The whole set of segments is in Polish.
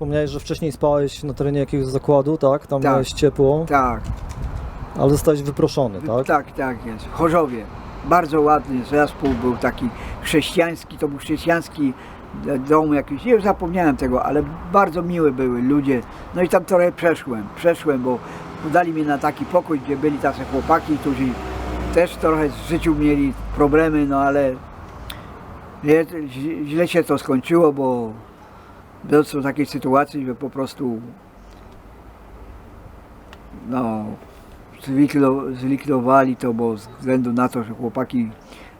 Wspomniałeś, że wcześniej spałeś na terenie jakiegoś zakładu, tak? Tam Tak. miałeś ciepło, Tak, ale zostałeś wyproszony, tak? tak, tak jest. Chorzowie. Bardzo ładny zespół był taki chrześcijański, to był chrześcijański dom jakiś, nie już zapomniałem tego, ale bardzo miły były ludzie. No i tam trochę przeszłem, przeszłem, bo udali mnie na taki pokój, gdzie byli tacy chłopaki, którzy też trochę w życiu mieli problemy, no ale źle się to skończyło, bo doszło do takiej sytuacji, że po prostu no zlikwido- zlikwidowali to, bo ze względu na to, że chłopaki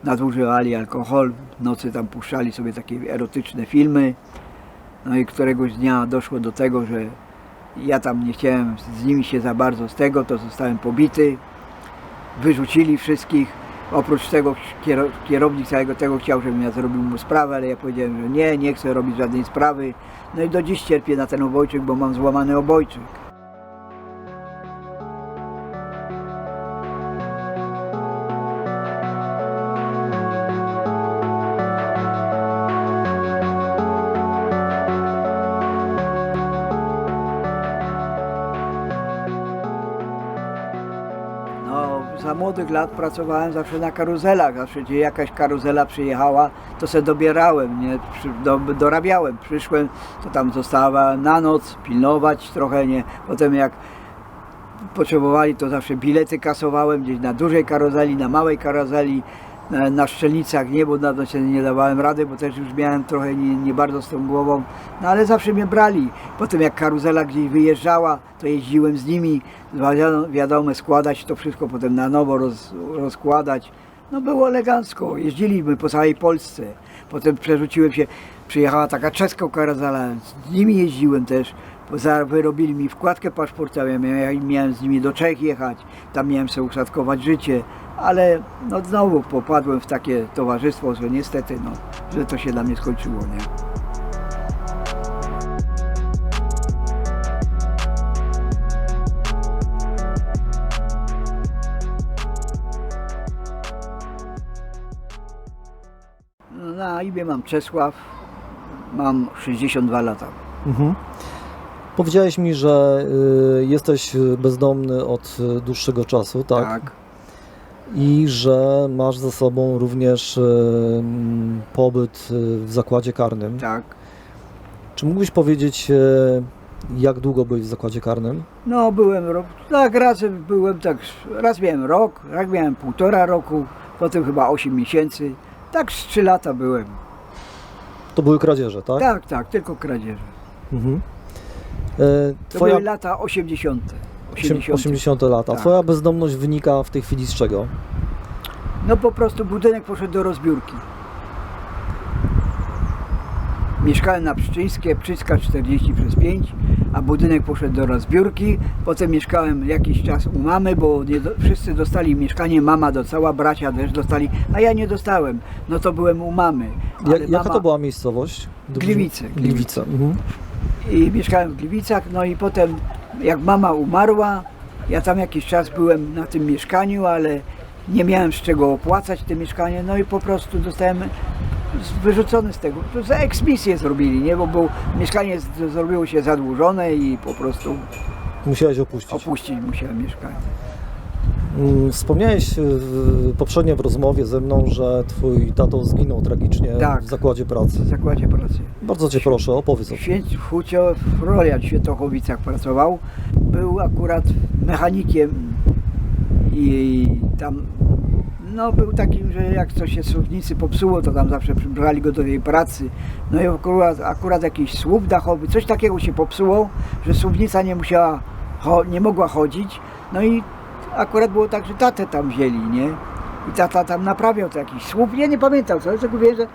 nadużywali alkohol, w nocy tam puszczali sobie takie erotyczne filmy. No i któregoś dnia doszło do tego, że ja tam nie chciałem z nimi się za bardzo z tego, to zostałem pobity. Wyrzucili wszystkich. Oprócz tego kiero- kierownik całego tego chciał, żebym ja zrobił mu sprawę, ale ja powiedziałem, że nie, nie chcę robić żadnej sprawy. No i do dziś cierpię na ten obojczyk, bo mam złamany obojczyk. Za młodych lat pracowałem zawsze na karuzelach. Zawsze gdzie jakaś karuzela przyjechała, to se dobierałem, nie? Do, dorabiałem. Przyszłem, to tam została na noc, pilnować trochę, nie? Potem jak potrzebowali, to zawsze bilety kasowałem gdzieś na dużej karuzeli, na małej karuzeli, na, na szczelnicach nie, bo to się nie dawałem rady, bo też już miałem trochę nie, nie bardzo z tą głową, no ale zawsze mnie brali. Potem jak karuzela gdzieś wyjeżdżała, to jeździłem z nimi, wiadomo, składać to wszystko, potem na nowo roz, rozkładać. No było elegancko, jeździliśmy po całej Polsce. Potem przerzuciłem się, przyjechała taka czeska karuzela, z nimi jeździłem też. Wyrobili mi wkładkę paszportową, ja miałem, miałem z nimi do Czech jechać, tam miałem sobie uszatkować życie, ale no znowu popadłem w takie towarzystwo, że niestety, no, że to się dla mnie skończyło, nie? No, na imię mam Czesław, mam 62 lata. Mhm. Powiedziałeś mi, że y, jesteś bezdomny od y, dłuższego czasu, tak? I że masz za sobą również mm, pobyt y, w zakładzie karnym. tak. Czy mógłbyś powiedzieć, y, jak długo byłeś w zakładzie karnym? No byłem rok, tak razem byłem tak, raz miałem rok, raz miałem półtora roku, potem chyba 8 miesięcy, tak z 3 lata byłem. To były kradzieże, tak? Tak, tak, tylko kradzieże. Mhm. To Twoja były lata 80. 80. 80 lata. Tak. Twoja bezdomność wynika w tej chwili z czego? No po prostu budynek poszedł do rozbiórki. Mieszkałem na Pszczyńskie, Pszczycka 40 przez 5, a budynek poszedł do rozbiórki. Potem mieszkałem jakiś czas u mamy, bo do, wszyscy dostali mieszkanie, mama dostała, bracia też dostali, a ja nie dostałem. No to byłem u mamy. Ja, Ale jaka mama- to była miejscowość? Gdybyśmy- Gliwice, Gliwice. Mhm. i mieszkałem w Gliwicach, no i potem jak mama umarła, ja tam jakiś czas byłem na tym mieszkaniu, ale nie miałem z czego opłacać te mieszkanie, no i po prostu dostałem wyrzucony z tego. To za eksmisję zrobili, nie? Bo był, mieszkanie z- zrobiło się zadłużone i po prostu Musiałeś opuścić. opuścić musiałem mieszkanie. Mm, Wspomniałeś y, poprzednio w rozmowie ze mną, że twój tato zginął tragicznie Tak. w zakładzie pracy. W zakładzie pracy. Bardzo cię proszę, opowiedz o tym. Święć w Hucio w Rolia w Świętochowicach pracował. Był akurat mechanikiem i tam no był takim, że jak coś się słupnicy popsuło, to tam zawsze brali go do tej pracy. No i akurat, akurat jakiś słup dachowy, coś takiego się popsuło, że słupnica nie musiała, cho- nie mogła chodzić. No i akurat było tak, że tatę tam wzięli, nie? I tata tam naprawiał to jakiś słup, ja nie pamiętam co, tylko wiem, że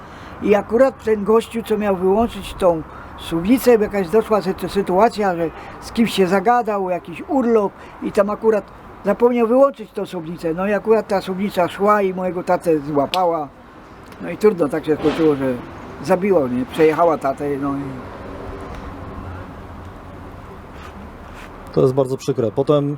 i akurat ten gościu, co miał wyłączyć tą suwnicę, jakaś doszła sy- sytuacja, że z kimś się zagadał, jakiś urlop i tam akurat zapomniał wyłączyć tą suwnicę. No i akurat ta suwnica szła i mojego tatę złapała. No i trudno tak się skończyło, że zabiła mnie, przejechała tatę, no i To jest bardzo przykre. Potem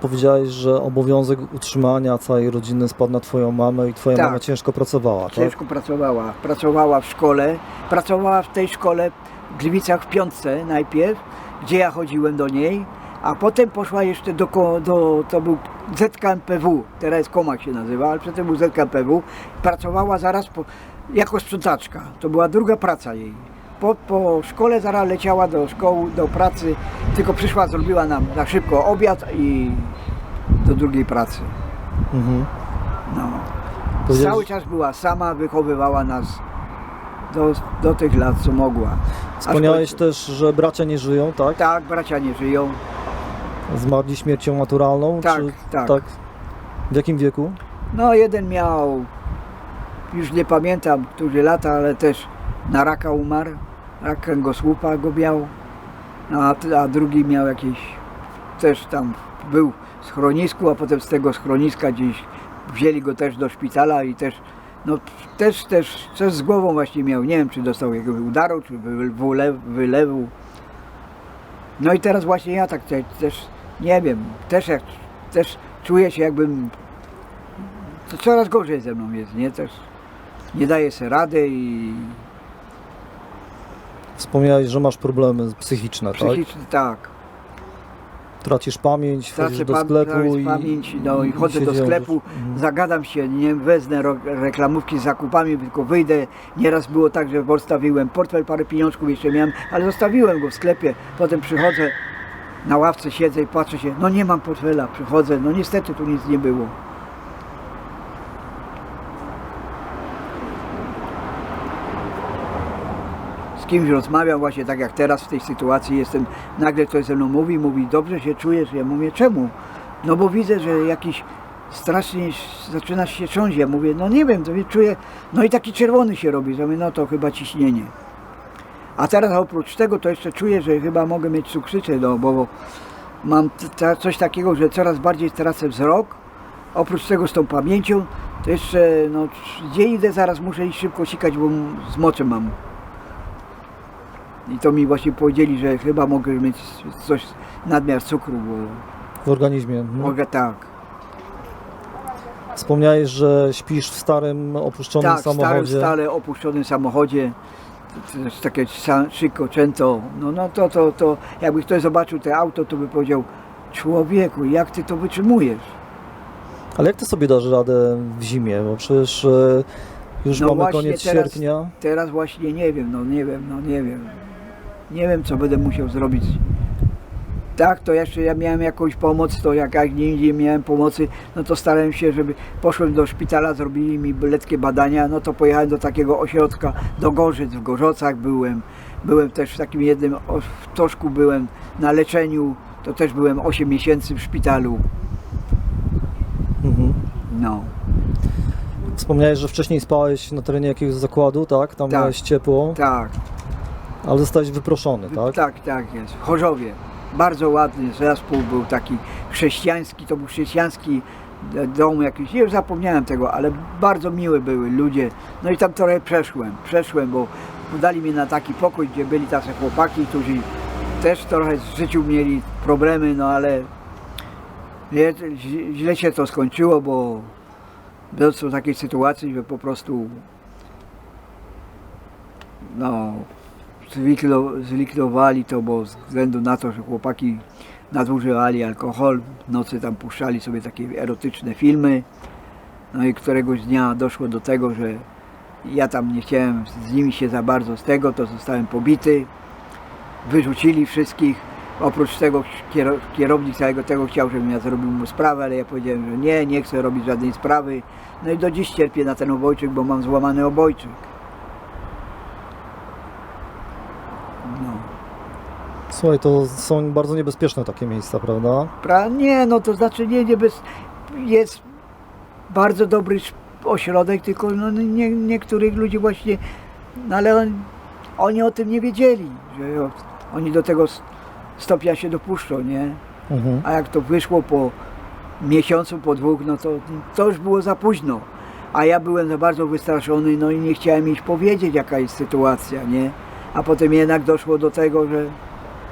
powiedziałeś, że obowiązek utrzymania całej rodziny spadł na twoją mamę i twoja Tak. mama ciężko pracowała, tak? Ciężko pracowała. Pracowała w szkole. Pracowała w tej szkole w Gliwicach w Piątce najpierw, gdzie ja chodziłem do niej, a potem poszła jeszcze do, do to był ZKMPW, teraz Komak się nazywa, ale przedtem był ZKMPW. Pracowała zaraz po, jako sprzątaczka. To była druga praca jej. Po, po szkole zaraz leciała do szkoły, do pracy, tylko przyszła, zrobiła nam na szybko obiad i do drugiej pracy. Mhm. No. Powiedziałeś- Cały czas była sama, wychowywała nas do, do tych lat, co mogła. Aż Wspomniałeś końcu. też, że bracia nie żyją, tak? Tak, bracia nie żyją. Zmarli śmiercią naturalną? Tak, czy... tak. W jakim wieku? No jeden miał, już nie pamiętam, który lata, ale też na raka umarł. Rak kręgosłupa go miał. No, a, a drugi miał jakieś, też tam był w schronisku, a potem z tego schroniska gdzieś wzięli go też do szpitala i też, no też, też, coś z głową właśnie miał. Nie wiem, czy dostał jakiegoś udaru, czy wy- wylew, wylewu. No i teraz właśnie ja tak te, też, nie wiem, też jak, też czuję się jakbym to coraz gorzej ze mną jest, nie? Też nie daję sobie rady i Wspomniałeś, że masz problemy psychiczne, tak? psychicznie tak. Tracisz pamięć, chodzisz Tracę do sklepu i... pamięć, no i chodzę się do wiążesz. sklepu, Mhm. zagadam się, nie wezmę ro- reklamówki z zakupami, tylko wyjdę. Nieraz było tak, że odstawiłem portfel, parę pieniążków jeszcze miałem, ale zostawiłem go w sklepie. Potem przychodzę, na ławce siedzę i patrzę się, no nie mam portfela, przychodzę, no niestety tu nic nie było. Z kimś rozmawiam właśnie tak jak teraz w tej sytuacji jestem, nagle ktoś ze mną mówi, mówi dobrze się czujesz, ja mówię czemu? No bo widzę, że jakiś strasznie zaczynasz się trząść, ja mówię no nie wiem, to mnie czuję, no i taki czerwony się robi, ja mówię no to chyba ciśnienie. A teraz oprócz tego to jeszcze czuję, że chyba mogę mieć cukrzycę, no bo mam coś takiego, że coraz bardziej tracę wzrok, oprócz tego z tą pamięcią, to jeszcze no gdzie idę zaraz muszę iść szybko sikać, bo z moczem mam i to mi właśnie powiedzieli, że chyba mogę mieć coś, nadmiar cukru, bo W organizmie. mhm. mogę tak. Wspomniałeś, że śpisz w starym, opuszczonym tak, w starym, samochodzie. stale opuszczonym samochodzie. To jest takie Cinquecento. No, no to, to, to jakby ktoś zobaczył te auto, to by powiedział człowieku, jak ty to wytrzymujesz? Ale jak ty sobie dasz radę w zimie? Bo przecież e, już No mamy koniec teraz- sierpnia. Teraz właśnie nie wiem, no nie wiem, no nie wiem. Nie wiem, co będę musiał zrobić. Tak, to jeszcze ja miałem jakąś pomoc, to jak, nie indziej miałem pomocy, no to starałem się, żeby poszłem do szpitala, zrobili mi letkie badania, no to pojechałem do takiego ośrodka, do Gorzyc, w Gorzocach byłem. Byłem też w takim jednym, w Toszku byłem na leczeniu, to też byłem 8 miesięcy w szpitalu. Mhm. No, Wspomniałeś, że wcześniej spałeś na terenie jakiegoś zakładu, tak? Tam Tak. miałeś ciepło, tak. Ale zostałeś wyproszony, tak? Tak, tak jest. Chorzowie. Bardzo ładny zespół był taki chrześcijański, to był chrześcijański dom jakiś, nie zapomniałem tego, ale bardzo miły były ludzie. No i tam trochę przeszłem, przeszłem, bo dali mi na taki pokój, gdzie byli tacy chłopaki, którzy też trochę w życiu mieli problemy, no ale źle- się to skończyło, bo doszło do takiej sytuacji, że po prostu no zlikwidowali to, bo ze względu na to, że chłopaki nadużywali alkohol, nocy tam puszczali sobie takie erotyczne filmy. No i któregoś dnia doszło do tego, że ja tam nie chciałem z nimi się za bardzo z tego, to zostałem pobity. Wyrzucili wszystkich. Oprócz tego kiero- kierownik całego tego chciał, żebym ja zrobił mu sprawę, ale ja powiedziałem, że nie, nie chcę robić żadnej sprawy. No i do dziś cierpię na ten obojczyk, bo mam złamany obojczyk. No. Słuchaj, to są bardzo niebezpieczne takie miejsca, prawda? Pra, nie, no to znaczy nie, nie bez, jest bardzo dobry ośrodek, tylko no, nie, niektórych ludzi właśnie, no ale on, oni o tym nie wiedzieli, że o, oni do tego stopnia się dopuszczą, nie? Mhm. A jak to wyszło po miesiącu, po dwóch, no to, to już było za późno. A ja byłem za bardzo wystraszony, no i nie chciałem iść powiedzieć, jaka jest sytuacja, nie? A potem jednak doszło do tego, że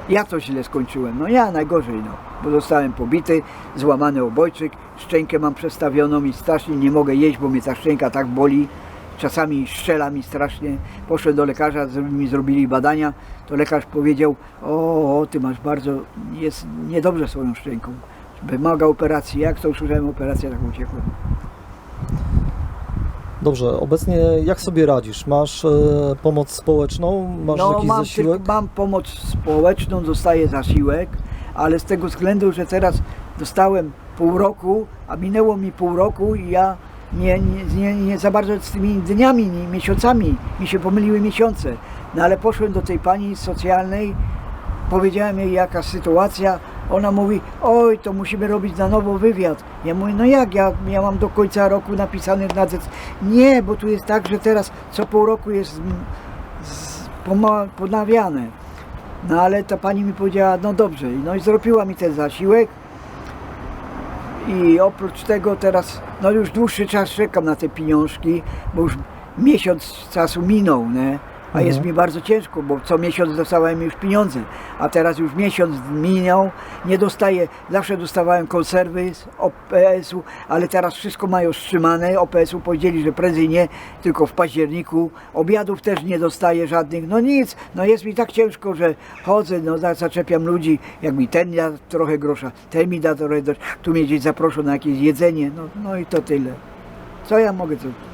Ja to źle skończyłem. No ja najgorzej, no. Bo zostałem pobity, złamany obojczyk, szczękę mam przestawioną i strasznie nie mogę jeść, bo mnie ta szczęka tak boli. Czasami strzela mi strasznie. Poszedłem do lekarza, mi zrobili badania. To lekarz powiedział, o, o ty masz bardzo, jest niedobrze swoją szczęką. Wymaga operacji. Jak to usłyszałem operację, tak uciekłem. Dobrze, obecnie jak sobie radzisz? Masz e, pomoc społeczną? Masz no, jakiś mam, zasiłek? tylko- mam pomoc społeczną, dostaję zasiłek, ale z tego względu, że teraz dostałem pół roku, a minęło mi pół roku i ja nie, nie, nie, nie za bardzo z tymi dniami, nie, miesiącami, mi się pomyliły miesiące. No ale poszłem do tej pani socjalnej, powiedziałem jej jaka sytuacja, ona mówi, oj, to musimy robić na nowo wywiad. Ja mówię, no jak, ja, ja mam do końca roku napisany na. Nie, bo tu jest tak, że teraz co pół roku jest z- ponawiane. No ale ta pani mi powiedziała, no dobrze, no i zrobiła mi ten zasiłek. I oprócz tego teraz, no już dłuższy czas czekam na te pieniążki, bo już miesiąc czasu minął, nie? A jest Mhm. mi bardzo ciężko, bo co miesiąc dostawałem już pieniądze, a teraz już miesiąc minął, nie dostaję, zawsze dostawałem konserwy z OPS-u, ale teraz wszystko mają wstrzymane, OPS-u powiedzieli, że prędzej nie, tylko w październiku, obiadów też nie dostaję żadnych, no nic, no jest mi tak ciężko, że chodzę, no za- zaczepiam ludzi, jak mi ten da trochę grosza, ten mi da trochę grosza, tu mnie gdzieś zaproszą na jakieś jedzenie, no, no i to tyle. Co ja mogę zrobić?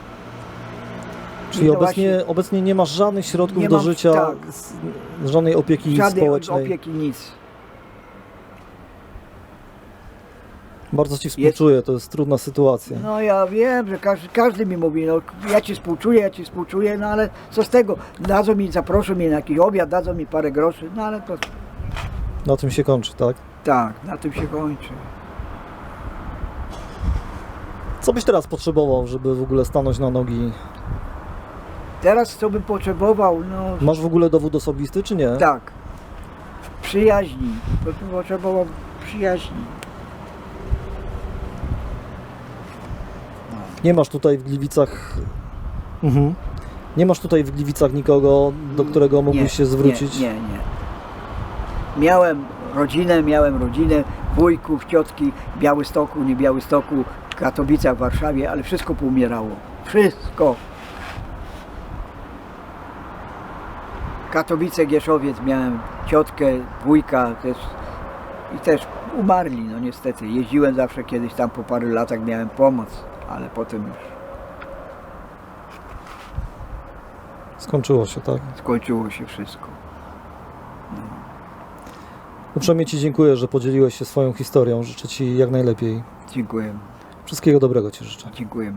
Czyli obecnie, właśnie- obecnie nie masz żadnych środków do mam, życia, tak. żadnej opieki Żadnej społecznej. opieki, nic. Bardzo Ci współczuję, to jest trudna sytuacja. No ja wiem, że każdy, każdy mi mówi, no ja ci współczuję, ja ci współczuję, no ale co z tego? Dadzą mi, zaproszą mnie na jakiś obiad, dadzą mi parę groszy, no ale to Na tym się kończy, tak? tak, na tym się kończy. Co byś teraz potrzebował, żeby w ogóle stanąć na nogi? Teraz co bym potrzebował, no Masz w ogóle dowód osobisty, czy nie? tak, przyjaźni, to bym potrzebował przyjaźni. Nie masz tutaj w Gliwicach. Mhm. Nie masz tutaj w Gliwicach nikogo, do którego mógłbyś Nie, się zwrócić? Nie, nie, nie. Miałem rodzinę, miałem rodzinę, wujków, ciotki w Białystoku, nie Białystoku, Katowicach, Warszawie, ale wszystko poumierało. Wszystko. Katowice, Gieszowiec, miałem ciotkę, wujka też i też umarli, no niestety. Jeździłem zawsze kiedyś tam po paru latach, miałem pomoc, ale potem już Skończyło się, tak? skończyło się wszystko. Uprzejmie Ci dziękuję, że podzieliłeś się swoją historią. Życzę Ci jak najlepiej. Dziękuję, Wszystkiego dobrego Ci życzę. dziękuję.